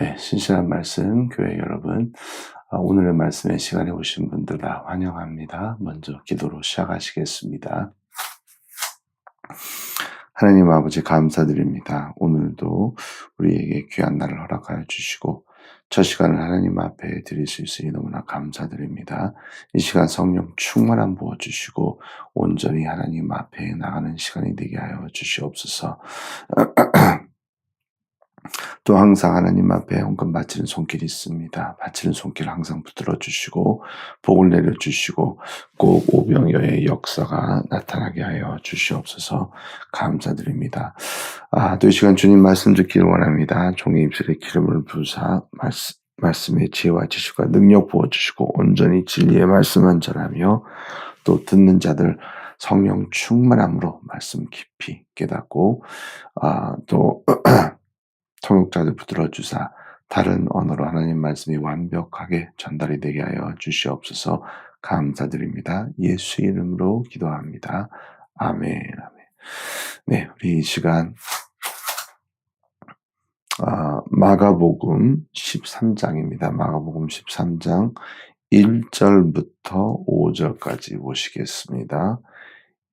네, 신실한 말씀, 교회 여러분. 아, 오늘의 말씀의 시간에 오신 분들 다 환영합니다. 먼저 기도로 시작하시겠습니다. 하나님 아버지 감사드립니다. 오늘도 우리에게 귀한 날을 허락하여 주시고 저 시간을 하나님 앞에 드릴 수 있으니 너무나 감사드립니다. 이 시간 성령 충만한 부어 주시고 온전히 하나님 앞에 나가는 시간이 되게 하여 주시옵소서. 또 항상 하나님 앞에 헌금 바치는 손길이 있습니다. 바치는 손길 항상 붙들어 주시고 복을 내려 주시고 꼭 오병여의 역사가 나타나게 하여 주시옵소서 감사드립니다. 아, 또 이 시간 주님 말씀 듣기를 원합니다. 종의 입술에 기름을 부사 말씀 말씀의 지혜와 지식과 능력 부어주시고 온전히 진리의 말씀만 전하며 또 듣는 자들 성령 충만함으로 말씀 깊이 깨닫고 아, 또 통역자들 붙들어 주사 다른 언어로 하나님 말씀이 완벽하게 전달이 되게 하여 주시옵소서 감사드립니다. 예수 이름으로 기도합니다. 아멘. 아멘. 네, 우리 이 시간 아, 마가복음 13장입니다. 마가복음 13장 1절부터 5절까지 보시겠습니다.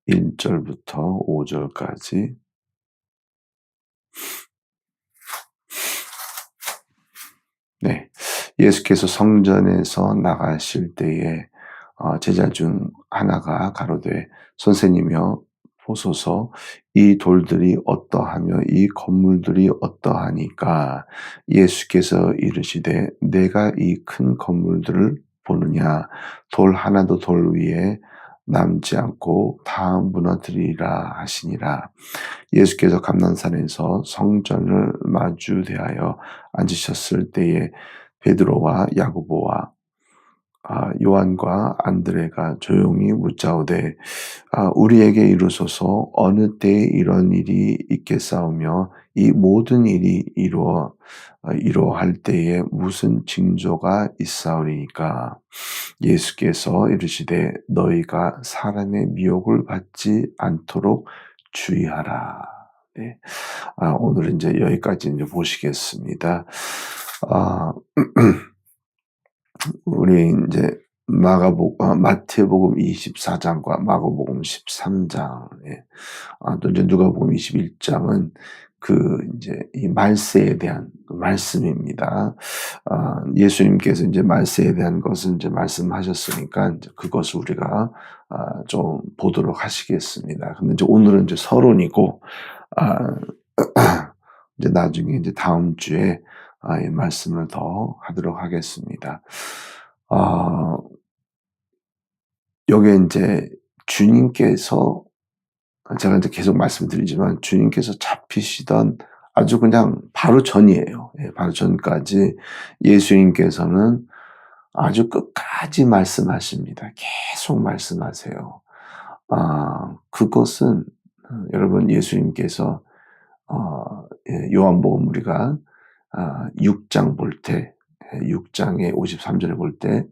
1절부터 5절까지 네. 예수께서 성전에서 나가실 때에 어, 제자 중 하나가 가로되 선생님이여 보소서. 이 돌들이 어떠하며 이 건물들이 어떠하니까? 예수께서 이르시되 내가 이 큰 건물들을 보느냐? 돌 하나도 돌 위에 남지 않고 다 무너뜨리라 하시니라. 예수께서 감난산에서 성전을 마주 대하여 앉으셨을 때에 베드로와 야고보와 아, 요한과 안드레가 조용히 묻자오되 아, 우리에게 이루소서 어느 때에 이런 일이 있겠사오며 이 모든 일이 이루어 아, 이루어할 때에 무슨 징조가 있사오리니까 예수께서 이르시되 너희가 사람의 미혹을 받지 않도록 주의하라. 네. 아, 오늘은 이제 여기까지 이제 보시겠습니다. 아, 우리 이제 마가복 아, 마태복음 24장과 마가복음 13장, 예. 아, 또 이제 누가복음 21장은 그 이제 이 말세에 대한 말씀입니다. 아, 예수님께서 이제 말세에 대한 것은 이제 말씀하셨으니까 이제 그것을 우리가 아, 좀 보도록 하시겠습니다. 근데 이제 오늘은 이제 서론이고 아, 이제 나중에 이제 다음 주에 말씀을 더 하도록 하겠습니다. 아, 여기에 이제 주님께서 제가 이제 계속 말씀드리지만 주님께서 잡히시던 아주 그냥 바로 전이에요. 예, 바로 전까지 예수님께서는 아주 끝까지 말씀하십니다. 계속 말씀하세요. 아, 그것은 어, 여러분 예수님께서 어, 예, 요한복음 우리가 아, 6장 볼 때, 6장의 53절에 볼 때,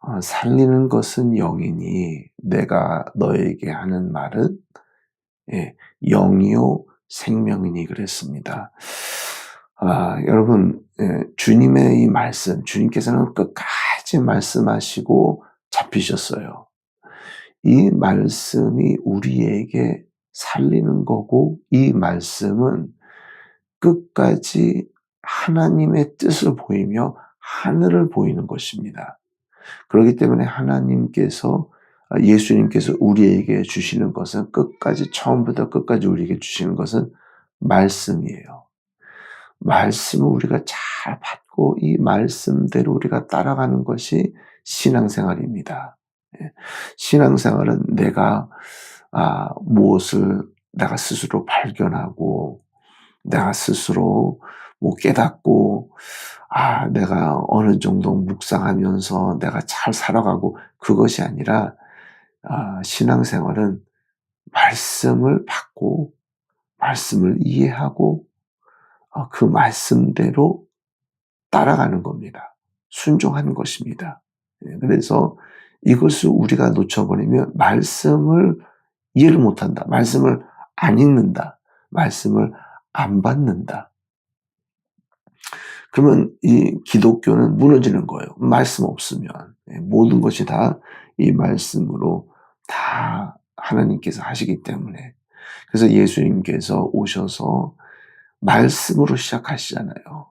어, 살리는 것은 영이니 내가 너에게 하는 말은 예, 영이요 생명이니 그랬습니다. 아, 여러분 예, 주님의 이 말씀, 주님께서는 끝까지 말씀하시고 잡히셨어요. 이 말씀이 우리에게 살리는 거고 이 말씀은 끝까지 하나님의 뜻을 보이며 하늘을 보이는 것입니다. 그렇기 때문에 하나님께서 예수님께서 우리에게 주시는 것은 끝까지 처음부터 끝까지 우리에게 주시는 것은 말씀이에요. 말씀을 우리가 잘 받고 이 말씀대로 우리가 따라가는 것이 신앙생활입니다. 예. 신앙생활은 내가 아, 무엇을 내가 스스로 발견하고 내가 스스로 뭐 깨닫고 아 내가 어느 정도 묵상하면서 내가 잘 살아가고 그것이 아니라 아, 신앙생활은 말씀을 받고 말씀을 이해하고 어, 그 말씀대로 따라가는 겁니다. 순종하는 것입니다. 예, 그래서 이것을 우리가 놓쳐버리면 말씀을 이해를 못한다. 말씀을 안 읽는다. 말씀을 안 받는다. 그러면 이 기독교는 무너지는 거예요. 말씀 없으면. 예, 모든 것이 다 이 말씀으로 다 하나님께서 하시기 때문에. 그래서 예수님께서 오셔서 말씀으로 시작하시잖아요.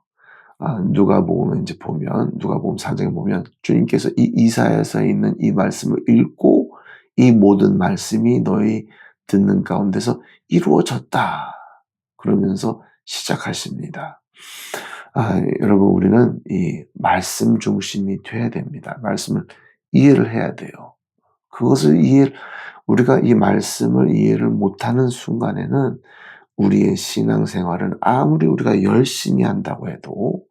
아, 누가 보면 이제 보면 누가 보면 사장에 보면 주님께서 이 이사야서 있는 이 말씀을 읽고 이 모든 말씀이 너희 듣는 가운데서 이루어졌다. 그러면서 시작하십니다. 아, 여러분 우리는 이 말씀 중심이 돼야 됩니다. 말씀을 이해를 해야 돼요. 그것을 이해 우리가 이 말씀을 이해를 못하는 순간에는 우리의 신앙생활은 아무리 우리가 열심히 한다고 해도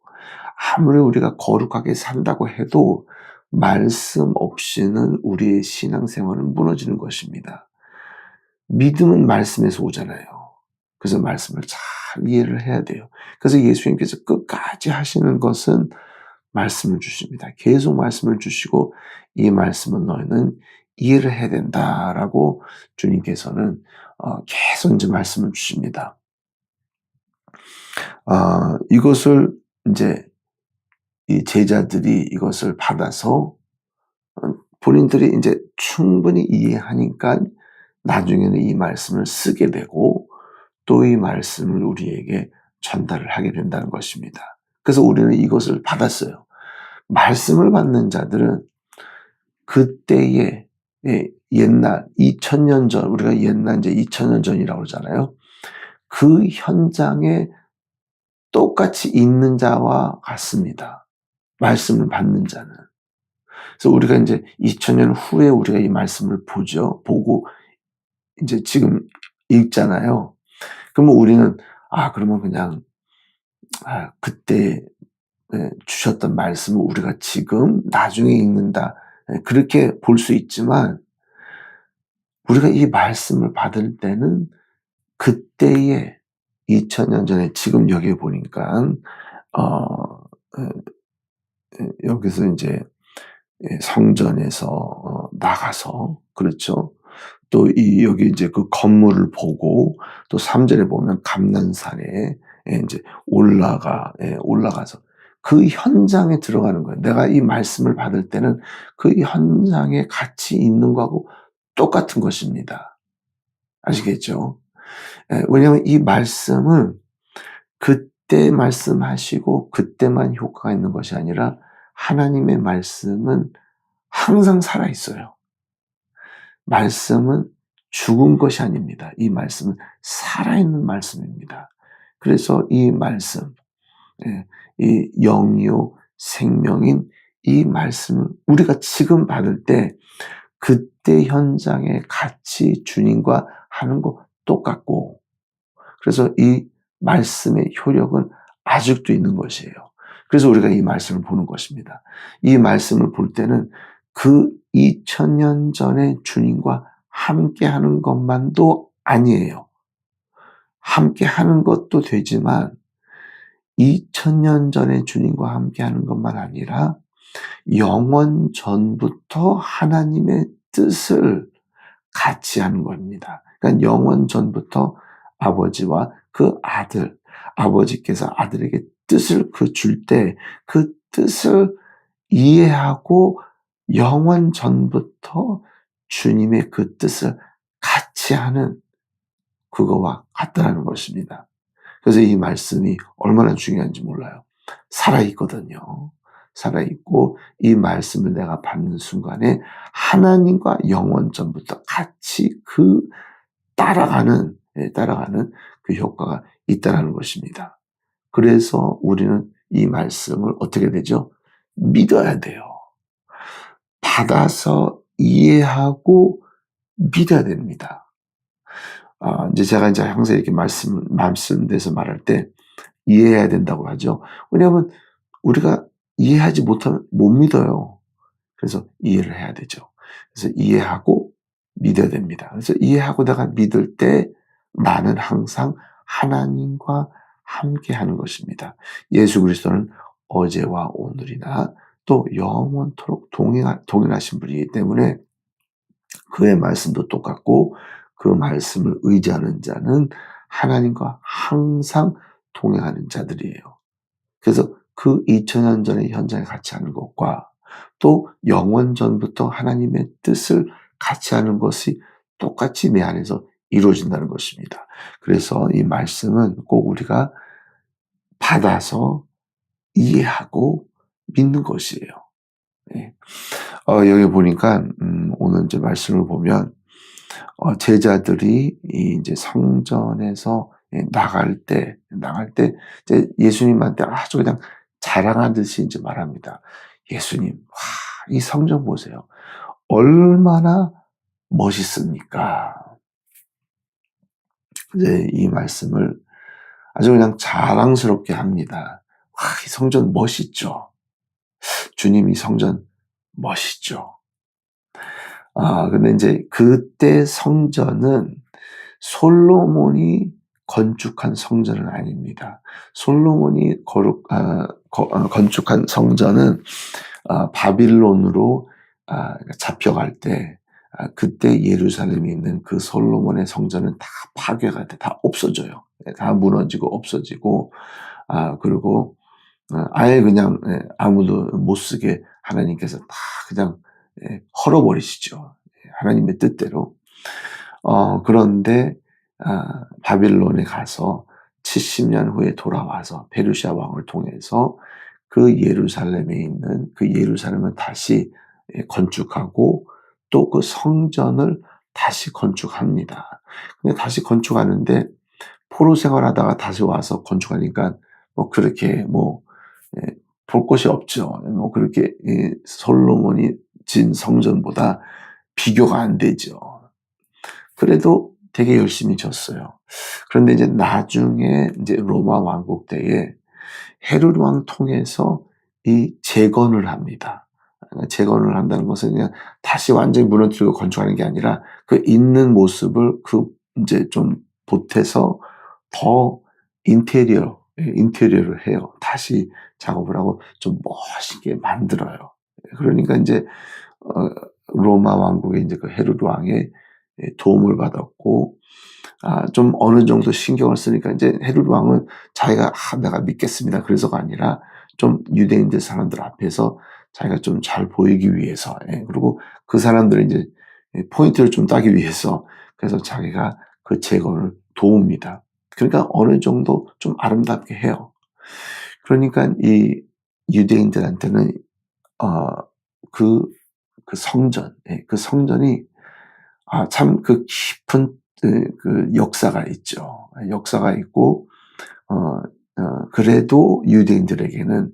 아무리 우리가 거룩하게 산다고 해도 말씀 없이는 우리의 신앙생활은 무너지는 것입니다. 믿음은 말씀에서 오잖아요. 그래서 말씀을 잘 이해를 해야 돼요. 그래서 예수님께서 끝까지 하시는 것은 말씀을 주십니다. 계속 말씀을 주시고 이 말씀은 너희는 이해를 해야 된다라고 주님께서는 어, 계속 이제 말씀을 주십니다. 아, 이것을 이제 이 제자들이 이것을 받아서 어, 본인들이 이제 충분히 이해하니까 나중에는 이 말씀을 쓰게 되고 또이 말씀을 우리에게 전달을 하게 된다는 것입니다. 그래서 우리는 이것을 받았어요. 말씀을 받는 자들은 그때의 예, 옛날 2000년 전 우리가 옛날 이제 2000년 전이라고 그러잖아요. 그 현장에 똑같이 있는 자와 같습니다. 말씀을 받는 자는. 그래서 우리가 이제 2000년 후에 우리가 이 말씀을 보죠. 보고 이제 지금 읽잖아요. 그러면 우리는 아 그러면 그냥 아, 그때 네, 주셨던 말씀을 우리가 지금 나중에 읽는다 네, 그렇게 볼 수 있지만 우리가 이 말씀을 받을 때는 그때의 2000년 전에 지금 여기 보니까 어, 여기서 이제 성전에서 어, 나가서 그렇죠. 또 이 여기 이제 그 건물을 보고 또 3절에 보면 감난산에 이제 올라가 올라가서 그 현장에 들어가는 거예요. 내가 이 말씀을 받을 때는 그 현장에 같이 있는 거하고 똑같은 것입니다. 아시겠죠? 왜냐하면 이 말씀은 그때 말씀하시고 그때만 효과가 있는 것이 아니라 하나님의 말씀은 항상 살아 있어요. 말씀은 죽은 것이 아닙니다. 이 말씀은 살아있는 말씀입니다. 그래서 이 말씀, 예, 이 영이요 생명인 이 말씀을 우리가 지금 받을 때 그때 현장에 같이 주님과 하는 거 똑같고 그래서 이 말씀의 효력은 아직도 있는 것이에요. 그래서 우리가 이 말씀을 보는 것입니다. 이 말씀을 볼 때는 그 2000년 전에 주님과 함께 하는 것만도 아니에요. 함께 하는 것도 되지만 2000년 전에 주님과 함께 하는 것만 아니라 영원 전부터 하나님의 뜻을 같이 하는 겁니다. 그러니까 영원 전부터 아버지와 그 아들, 아버지께서 아들에게 뜻을 그 줄 때 그 뜻을 이해하고 영원 전부터 주님의 그 뜻을 같이 하는 그거와 같다라는 것입니다. 그래서 이 말씀이 얼마나 중요한지 몰라요. 살아있거든요. 살아있고 이 말씀을 내가 받는 순간에 하나님과 영원 전부터 같이 그 따라가는 예, 따라가는 그 효과가 있다라는 것입니다. 그래서 우리는 이 말씀을 어떻게 되죠? 믿어야 돼요. 받아서 이해하고 믿어야 됩니다. 아, 이제 제가 이제 항상 이렇게 말씀, 말씀돼서 말할 때 이해해야 된다고 하죠. 왜냐하면 우리가 이해하지 못하면 못 믿어요. 그래서 이해를 해야 되죠. 그래서 이해하고 믿어야 됩니다. 그래서 이해하고 내가 믿을 때 나는 항상 하나님과 함께 하는 것입니다. 예수 그리스도는 어제와 오늘이나 또 영원토록 동행하, 동행하신 분이기 때문에 그의 말씀도 똑같고 그 말씀을 의지하는 자는 하나님과 항상 동행하는 자들이에요. 그래서 그 2000년 전의 현장에 같이 하는 것과 또 영원 전부터 하나님의 뜻을 같이 하는 것이 똑같이 내 안에서 이루어진다는 것입니다. 그래서 이 말씀은 꼭 우리가 받아서 이해하고 믿는 것이에요. 네. 어, 여기 보니까 음, 오늘 이제 말씀을 보면 어, 제자들이 이제 성전에서 예, 나갈 때 나갈 때 이제 예수님한테 아주 그냥 자랑하듯이 이제 말합니다. 예수님, 와, 이 성전 보세요. 얼마나 멋있습니까? 이제 이 말씀을 아주 그냥 자랑스럽게 합니다. 와, 이 성전 멋있죠? 주님 이 성전 멋있죠? 아, 근데 이제 그때 성전은 솔로몬이 건축한 성전은 아닙니다. 솔로몬이 거룩, 아, 거, 아, 건축한 성전은 아, 바빌론으로 아, 잡혀갈 때 아, 그때 예루살렘에 있는 그 솔로몬의 성전은 다 파괴가 돼, 다 없어져요. 예, 다 무너지고 없어지고 아 그리고 아, 아예 그냥 예, 아무도 못 쓰게 하나님께서 다 그냥 예, 헐어버리시죠. 하나님의 뜻대로. 어, 그런데 아, 바빌론에 가서 70년 후에 돌아와서 페르시아 왕을 통해서 그 예루살렘에 있는 그 예루살렘을 다시 건축하고 또 그 성전을 다시 건축합니다. 근데 다시 건축하는데 포로 생활하다가 다시 와서 건축하니까 뭐 그렇게 뭐 볼 곳이 없죠. 뭐 그렇게 솔로몬이 진 성전보다 비교가 안 되죠. 그래도 되게 열심히 졌어요. 그런데 이제 나중에 이제 로마 왕국 때에 헤르드 왕 통해서 이 재건을 합니다. 재건을 한다는 것은 그냥 다시 완전히 무너뜨리고 건축하는 게 아니라 그 있는 모습을 그 이제 좀 보태서 더 인테리어, 인테리어를 해요. 다시 작업을 하고 좀 멋있게 만들어요. 그러니까 이제 어, 로마 왕국의 이제 그 헤르드 왕의 도움을 받았고 아, 좀 어느 정도 신경을 쓰니까 이제 헤르드 왕은 자기가 아, 내가 믿겠습니다. 그래서가 아니라 좀 유대인들 사람들 앞에서 자기가 좀 잘 보이기 위해서 예, 그리고 그 사람들의 이제 포인트를 좀 따기 위해서 그래서 자기가 그 재건을 도웁니다. 그러니까 어느 정도 좀 아름답게 해요. 그러니까 이 유대인들한테는 어그 그 성전, 예, 그 성전이 아, 참 그 깊은 그, 그 역사가 있죠. 역사가 있고 어, 어 그래도 유대인들에게는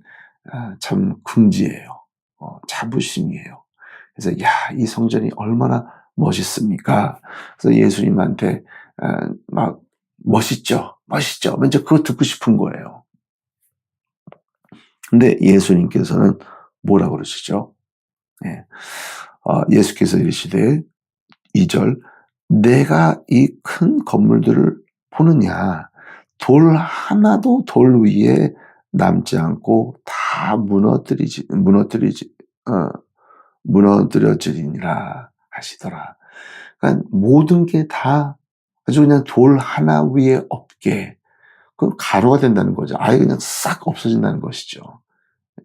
아, 참 궁지예요. 어, 자부심이에요. 그래서 야, 이 성전이 얼마나 멋있습니까? 그래서 예수님한테 아, 막 멋있죠, 멋있죠. 먼저 그거 듣고 싶은 거예요. 근데 예수님께서는 뭐라 그러시죠? 예. 어, 예수께서 이르시되 2절 내가 이 큰 건물들을 보느냐 돌 하나도 돌 위에 남지 않고 다 무너뜨리지 무너뜨리지 어 무너뜨려지리니라 하시더라. 그러니까 모든 게 다 아주 그냥 돌 하나 위에 없게 그 가루가 된다는 거죠. 아예 그냥 싹 없어진다는 것이죠.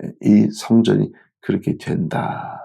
예, 이 성전이 그렇게 된다.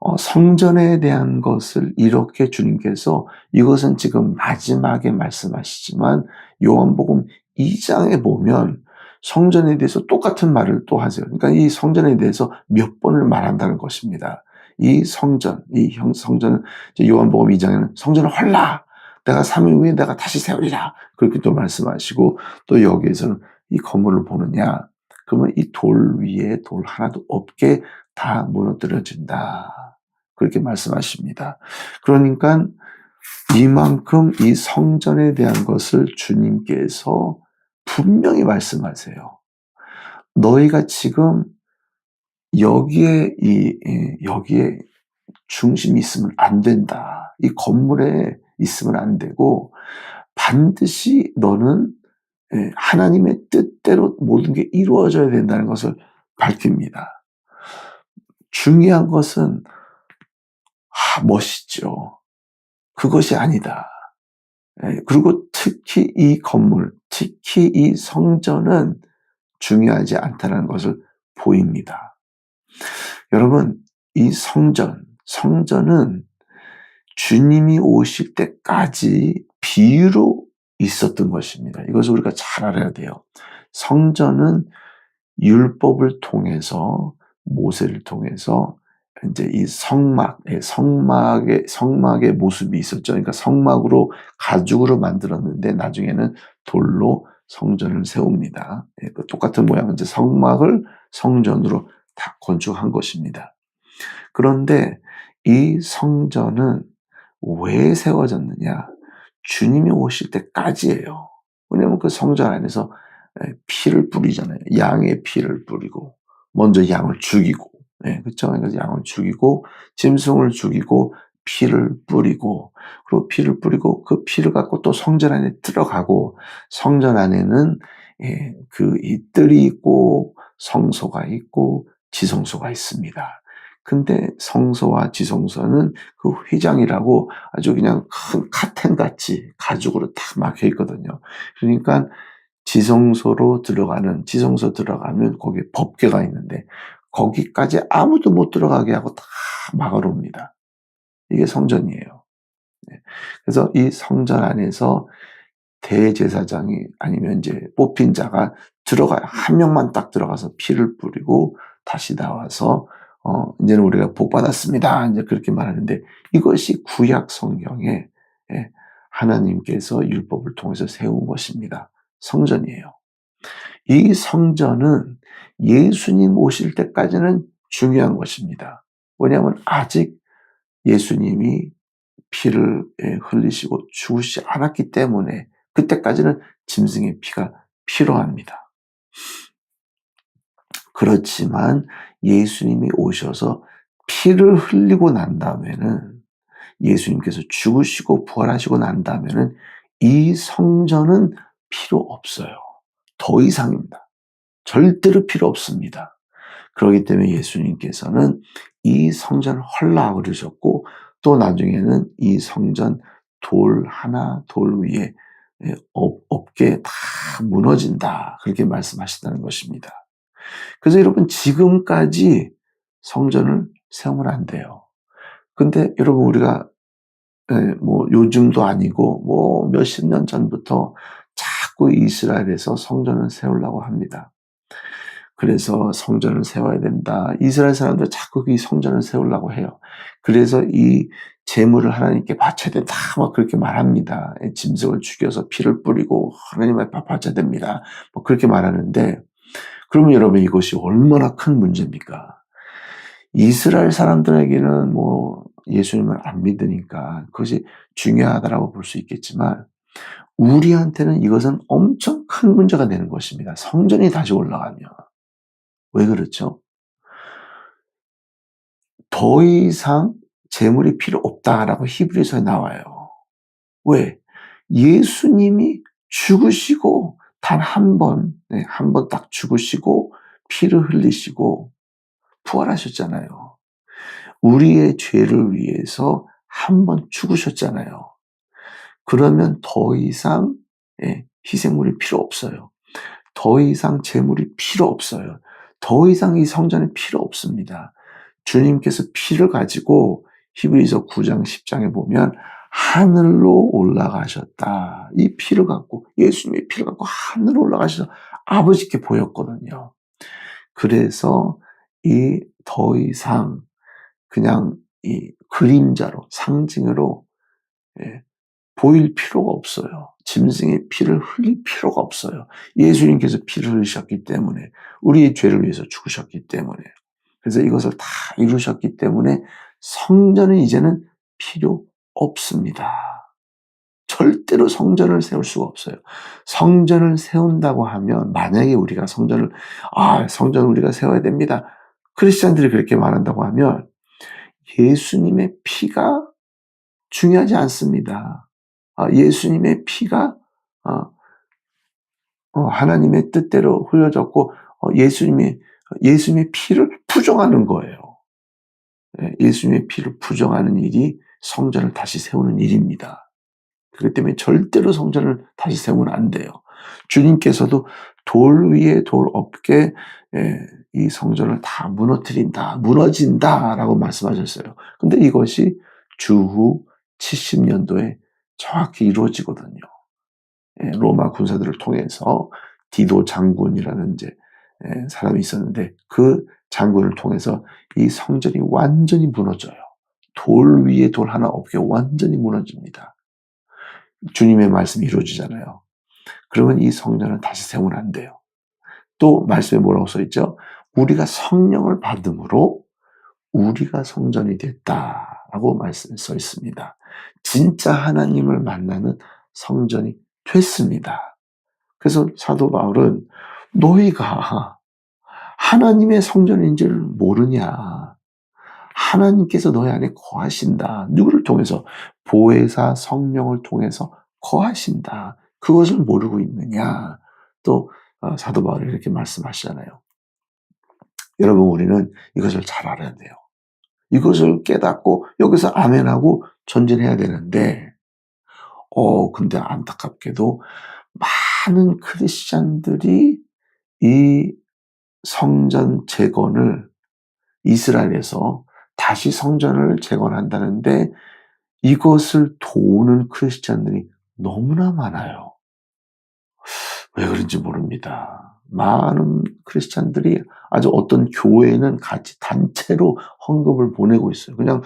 어, 성전에 대한 것을 이렇게 주님께서 이것은 지금 마지막에 말씀하시지만 요한복음 2장에 보면 성전에 대해서 똑같은 말을 또 하세요. 그러니까 이 성전에 대해서 몇 번을 말한다는 것입니다. 이 성전, 이 형, 성전은 요한복음 2장에는 성전을 헐라! 내가 3일 후에 내가 다시 세우리라! 그렇게 또 말씀하시고 또 여기에서는 이 건물을 보느냐? 그러면 이 돌 위에 돌 하나도 없게 다 무너뜨려진다. 그렇게 말씀하십니다. 그러니까 이만큼 이 성전에 대한 것을 주님께서 분명히 말씀하세요. 너희가 지금 여기에 이 여기에 중심이 있으면 안 된다. 이 건물에 있으면 안 되고 반드시 너는 예, 하나님의 뜻대로 모든 게 이루어져야 된다는 것을 밝힙니다. 중요한 것은 아, 멋있죠. 그것이 아니다. 예, 그리고 특히 이 건물, 특히 이 성전은 중요하지 않다는 것을 보입니다. 여러분, 이 성전, 성전은 주님이 오실 때까지 비유로 있었던 것입니다. 이것을 우리가 잘 알아야 돼요. 성전은 율법을 통해서 모세를 통해서 이제 이 성막, 예, 성막의 성막의 모습이 있었죠. 그러니까 성막으로 가죽으로 만들었는데 나중에는 돌로 성전을 세웁니다. 예, 그 똑같은 모양 이제 성막을 성전으로 다 건축한 것입니다. 그런데 이 성전은 왜 세워졌느냐? 주님이 오실 때까지예요. 왜냐하면 그 성전 안에서 피를 뿌리잖아요. 양의 피를 뿌리고 먼저 양을 죽이고, 네, 그렇죠? 양을 죽이고 짐승을 죽이고 피를 뿌리고 그리고 피를 뿌리고 그 피를 갖고 또 성전 안에 들어가고 성전 안에는 예, 그 이 뜰이 있고 성소가 있고 지성소가 있습니다. 근데 성소와 지성소는 그 휘장이라고 아주 그냥 큰 카텐 같이 가죽으로 딱 막혀 있거든요. 그러니까 지성소로 들어가는 지성소 들어가면 거기에 법궤가 있는데 거기까지 아무도 못 들어가게 하고 다 막아놓습니다. 이게 성전이에요. 네. 그래서 이 성전 안에서 대제사장이 아니면 이제 뽑힌 자가 들어가요. 한 명만 딱 들어가서 피를 뿌리고 다시 나와서 어 이제는 우리가 복 받았습니다. 이제 그렇게 말하는데 이것이 구약 성경에 예, 하나님께서 율법을 통해서 세운 것입니다. 성전이에요. 이 성전은 예수님 오실 때까지는 중요한 것입니다. 왜냐하면 아직 예수님이 피를 예, 흘리시고 죽으시지 않았기 때문에 그때까지는 짐승의 피가 필요합니다. 그렇지만 예수님이 오셔서 피를 흘리고 난 다음에는 예수님께서 죽으시고 부활하시고 난 다음에는 이 성전은 필요 없어요. 더 이상입니다. 절대로 필요 없습니다. 그렇기 때문에 예수님께서는 이 성전을 헐라 그러셨고 또 나중에는 이 성전 돌 하나 돌 위에 없게 다 무너진다. 그렇게 말씀하신다는 것입니다. 그래서 여러분 지금까지 성전을 세우면 안 돼요. 근데 여러분 우리가 뭐 요즘도 아니고 뭐 몇십 년 전부터 자꾸 이스라엘에서 성전을 세우려고 합니다. 그래서 성전을 세워야 된다. 이스라엘 사람들 자꾸 이 성전을 세우려고 해요. 그래서 이 재물을 하나님께 바쳐야 된다. 막 그렇게 말합니다. 짐승을 죽여서 피를 뿌리고 하나님 앞에 바쳐야 됩니다. 뭐 그렇게 말하는데 그러면 여러분 이것이 얼마나 큰 문제입니까? 이스라엘 사람들에게는 뭐 예수님을 안 믿으니까 그것이 중요하다라고 볼 수 있겠지만 우리한테는 이것은 엄청 큰 문제가 되는 것입니다. 성전이 다시 올라가면. 왜 그렇죠? 더 이상 재물이 필요 없다라고 히브리서에 나와요. 왜? 예수님이 죽으시고 단 한 번, 네, 한번 딱 죽으시고 피를 흘리시고 부활하셨잖아요. 우리의 죄를 위해서 한 번 죽으셨잖아요. 그러면 더 이상 예, 희생물이 필요 없어요. 더 이상 재물이 필요 없어요. 더 이상 이 성전이 필요 없습니다. 주님께서 피를 가지고 히브리서 9장 10장에 보면 하늘로 올라가셨다. 이 피를 갖고 예수님의 피를 갖고 하늘로 올라가셔서 아버지께 보였거든요. 그래서 이 더 이상 그냥 이 그림자로 상징으로 예, 보일 필요가 없어요. 짐승의 피를 흘릴 필요가 없어요. 예수님께서 피를 흘리셨기 때문에 우리의 죄를 위해서 죽으셨기 때문에 그래서 이것을 다 이루셨기 때문에 성전은 이제는 필요 없습니다. 절대로 성전을 세울 수가 없어요. 성전을 세운다고 하면 만약에 우리가 성전을 아 성전을 우리가 세워야 됩니다. 크리스천들이 그렇게 말한다고 하면 예수님의 피가 중요하지 않습니다. 아, 예수님의 피가 어, 어, 하나님의 뜻대로 흘려졌고 어, 예수님의 예수님의 피를 부정하는 거예요. 예, 예수님의 피를 부정하는 일이 성전을 다시 세우는 일입니다. 그렇기 때문에 절대로 성전을 다시 세우면 안 돼요. 주님께서도 돌 위에 돌 없게 예, 이 성전을 다 무너뜨린다, 무너진다라고 말씀하셨어요. 근데 이것이 주후 70년도에 정확히 이루어지거든요. 예, 로마 군사들을 통해서 디도 장군이라는 이제 예, 사람이 있었는데 그 장군을 통해서 이 성전이 완전히 무너져요. 돌 위에 돌 하나 없게 완전히 무너집니다. 주님의 말씀이 이루어지잖아요. 그러면 이 성전을 다시 세우면 안 돼요. 또 말씀에 뭐라고 써 있죠? 우리가 성령을 받음으로 우리가 성전이 됐다라고 말씀 써 있습니다. 진짜 하나님을 만나는 성전이 됐습니다. 그래서 사도 바울은 너희가 하나님의 성전인 줄 모르냐. 하나님께서 너희 안에 거하신다. 누구를 통해서? 보혜사 성령을 통해서 거하신다. 그것을 모르고 있느냐. 또 어, 사도 바울이 이렇게 말씀하시잖아요. 여러분 우리는 이것을 잘 알아야 돼요. 이것을 깨닫고 여기서 아멘하고 전진해야 되는데 어 근데 안타깝게도 많은 크리스찬들이 이 성전 재건을 이스라엘에서 다시 성전을 재건한다는데 이것을 도우는 크리스찬들이 너무나 많아요. 왜 그런지 모릅니다. 많은 크리스찬들이 아주 어떤 교회는 같이 단체로 헌금을 보내고 있어요. 그냥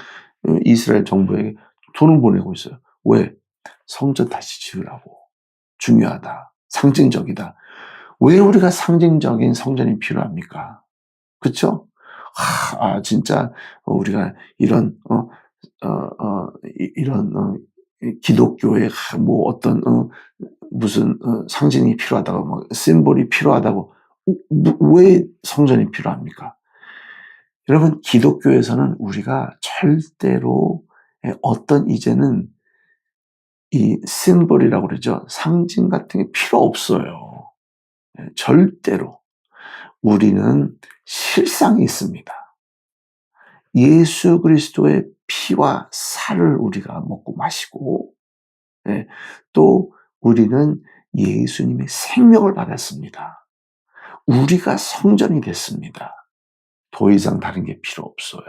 이스라엘 정부에게 돈을 보내고 있어요. 왜? 성전 다시 지으라고. 중요하다. 상징적이다. 왜 우리가 상징적인 성전이 필요합니까? 그쵸? 아, 진짜 우리가 이런 어, 어, 어, 이런 어, 기독교의 뭐 어떤 어, 무슨 어, 상징이 필요하다고 뭐 심볼이 필요하다고 왜 성전이 필요합니까? 여러분 기독교에서는 우리가 절대로 어떤 이제는 이 심볼이라고 그러죠. 상징 같은 게 필요 없어요. 예, 절대로. 우리는 실상이 있습니다. 예수 그리스도의 피와 살을 우리가 먹고 마시고, 예, 또 우리는 예수님의 생명을 받았습니다. 우리가 성전이 됐습니다. 더 이상 다른 게 필요 없어요.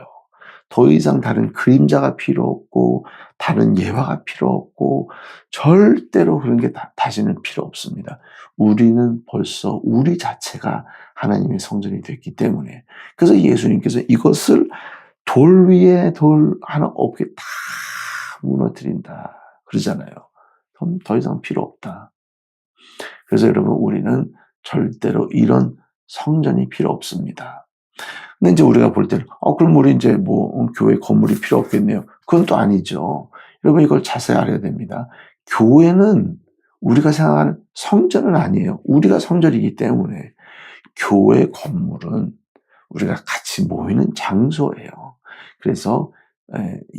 더 이상 다른 그림자가 필요 없고, 다른 예화가 필요 없고, 절대로 그런 게 다, 다시는 필요 없습니다. 우리는 벌써 우리 자체가 하나님의 성전이 됐기 때문에. 그래서 예수님께서 이것을 돌 위에 돌 하나 없게 다 무너뜨린다. 그러잖아요. 더 이상 필요 없다. 그래서 여러분, 우리는 절대로 이런 성전이 필요 없습니다. 근데 이제 우리가 볼 때는, 어, 그럼 우리 이제 뭐, 어, 교회 건물이 필요 없겠네요. 그건 또 아니죠. 여러분, 이걸 자세히 알아야 됩니다. 교회는 우리가 생각하는 성전은 아니에요. 우리가 성전이기 때문에 교회 건물은 우리가 같이 모이는 장소예요. 그래서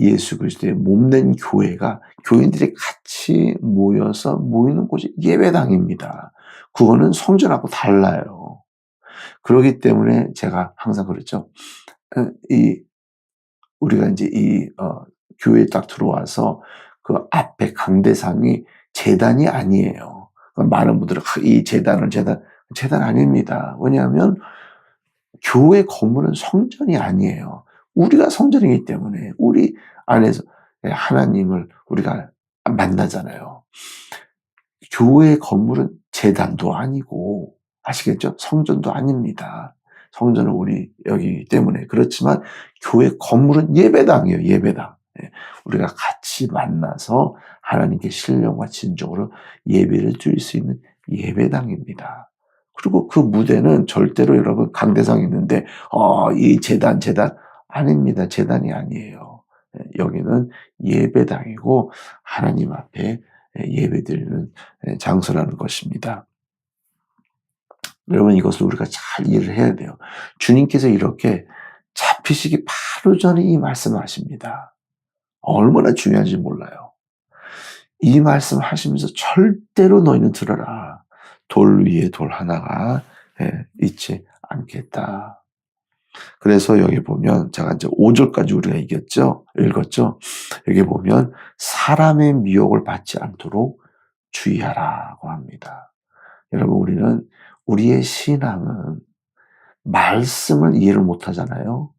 예수 그리스도의 몸된 교회가 교인들이 같이 모여서 모이는 곳이 예배당입니다. 그거는 성전하고 달라요. 그렇기 때문에 제가 항상 그랬죠. 이 우리가 이제 이 어, 교회에 딱 들어와서 그 앞에 강대상이 재단이 아니에요. 많은 분들은 이 재단은 재단 재단 아닙니다. 왜냐하면 교회 건물은 성전이 아니에요. 우리가 성전이기 때문에 우리 안에서 하나님을 우리가 만나잖아요. 교회 건물은 재단도 아니고 아시겠죠? 성전도 아닙니다. 성전은 우리 여기 때문에 그렇지만 교회 건물은 예배당이에요. 예배당. 예, 우리가 같이 만나서 하나님께 신령과 진정으로 예배를 드릴 수 있는 예배당입니다. 그리고 그 무대는 절대로 여러분 강대상이 있는데 어, 이 재단 재단 아닙니다. 재단이 아니에요. 예, 여기는 예배당이고 하나님 앞에 예배드리는 장소라는 것입니다. 여러분 이것을 우리가 잘 이해를 해야 돼요. 주님께서 이렇게 잡히시기 바로 전에 이 말씀을 하십니다. 얼마나 중요한지 몰라요. 이 말씀 하시면서 절대로 너희는 들어라. 돌 위에 돌 하나가 있지 않겠다. 그래서 여기 보면 제가 이제 5절까지 우리가 이겼죠. 읽었죠. 여기 보면 사람의 미혹을 받지 않도록 주의하라고 합니다. 여러분 우리는 우리의 신앙은 말씀을 이해를 못 하잖아요.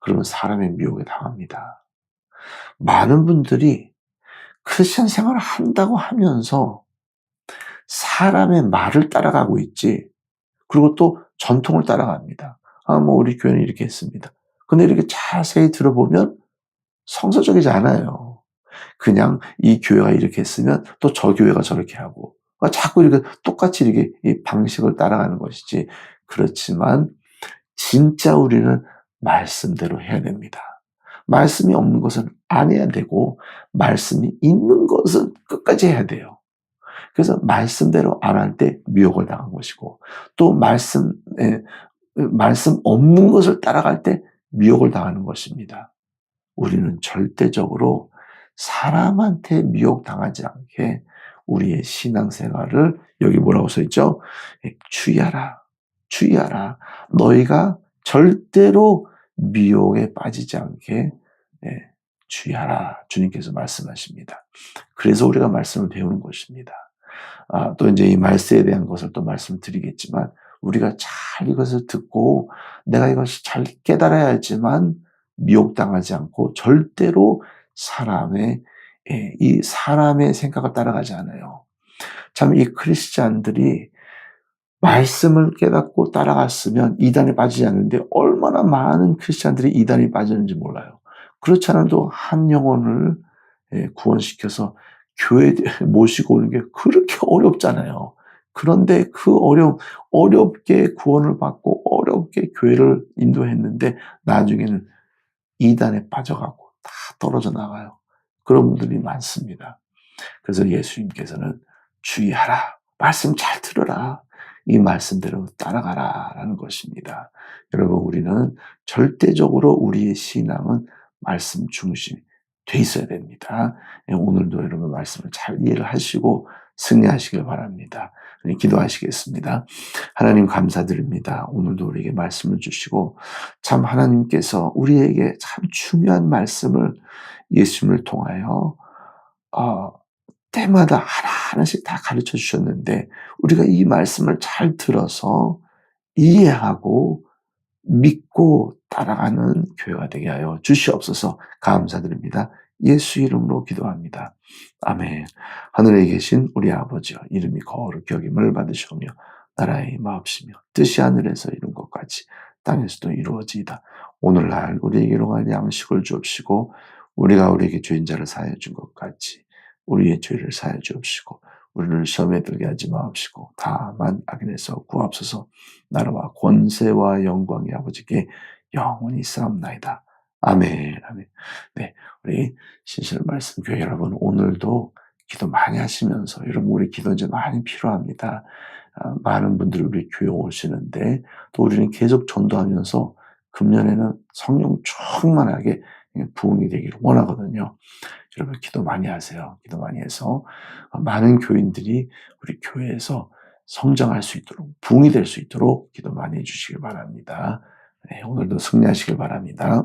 그러면 사람의 미혹에 당합니다. 많은 분들이 크리스천 생활을 한다고 하면서 사람의 말을 따라가고 있지. 그리고 또 전통을 따라갑니다. 아, 뭐 우리 교회는 이렇게 했습니다. 근데 이렇게 자세히 들어보면 성서적이지 않아요. 그냥 이 교회가 이렇게 했으면 또 저 교회가 저렇게 하고 아, 자꾸 이렇게 똑같이 이렇게 이 방식을 따라가는 것이지. 그렇지만 진짜 우리는 말씀대로 해야 됩니다. 말씀이 없는 것은 안 해야 되고 말씀이 있는 것은 끝까지 해야 돼요. 그래서 말씀대로 안 할 때 미혹을 당한 것이고 또 말씀 말씀 없는 것을 따라갈 때 미혹을 당하는 것입니다. 우리는 절대적으로 사람한테 미혹당하지 않게 우리의 신앙생활을 여기 뭐라고 써 있죠? 주의하라. 주의하라. 너희가 절대로 미혹에 빠지지 않게 예, 주의하라. 주님께서 말씀하십니다. 그래서 우리가 말씀을 배우는 것입니다. 아, 또 이제 이 말세에 대한 것을 또 말씀드리겠지만 우리가 잘 이것을 듣고 내가 이것이 잘 깨달아야 하지만 미혹당하지 않고 절대로 사람의 예, 이 사람의 생각을 따라가지 않아요. 참 이 크리스찬들이 말씀을 깨닫고 따라갔으면 이단에 빠지지 않는데 얼마나 많은 크리스찬들이 이단에 빠졌는지 몰라요. 그렇지 않아도 한 영혼을 예, 구원시켜서 교회 모시고 오는 게 그렇게 어렵잖아요. 그런데 그 어려움, 어렵게 구원을 받고 어렵게 교회를 인도했는데 나중에는 이단에 빠져가고 다 떨어져 나가요. 그런 분들이 많습니다. 그래서 예수님께서는 주의하라. 말씀 잘 들어라. 이 말씀대로 따라가라. 라는 것입니다. 여러분, 우리는 절대적으로 우리의 신앙은 말씀 중심, 돼 있어야 됩니다. 예, 오늘도 여러분 말씀을 잘 이해를 하시고 승리하시길 바랍니다. 기도하시겠습니다. 하나님 감사드립니다. 오늘도 우리에게 말씀을 주시고 참 하나님께서 우리에게 참 중요한 말씀을 예수님을 통하여 어, 때마다 하나하나씩 다 가르쳐 주셨는데 우리가 이 말씀을 잘 들어서 이해하고 믿고 따라가는 교회가 되게 하여 주시옵소서 감사드립니다. 예수 이름으로 기도합니다. 아멘. 하늘에 계신 우리 아버지여 이름이 거룩히 여김을 받으시오며 나라의 마옵시며 뜻이 하늘에서 이룬 것 같이 땅에서도 이루어지이다. 오늘날 우리에게 일용할 양식을 주옵시고 우리가 우리에게 죄인 자를 사하여 준것 같이 우리의 죄를 사하여 주옵시고 우리를 시험에 들게 하지 마옵시고 다만 악인에서 구하옵소서 나라와 권세와 영광이 아버지께 영원히 싸움나이다. 아멘, 아멘. 네, 우리 신실 말씀 교회 여러분 오늘도 기도 많이 하시면서 여러분 우리 기도 이제 많이 필요합니다. 아, 많은 분들이 우리 교회 오시는데 또 우리는 계속 전도하면서 금년에는 성령 충만하게 부흥이 되기를 원하거든요. 여러분 기도 많이 하세요. 기도 많이 해서 많은 교인들이 우리 교회에서 성장할 수 있도록 부흥이 될 수 있도록 기도 많이 해주시길 바랍니다. 네, 오늘도 승리하시길 바랍니다.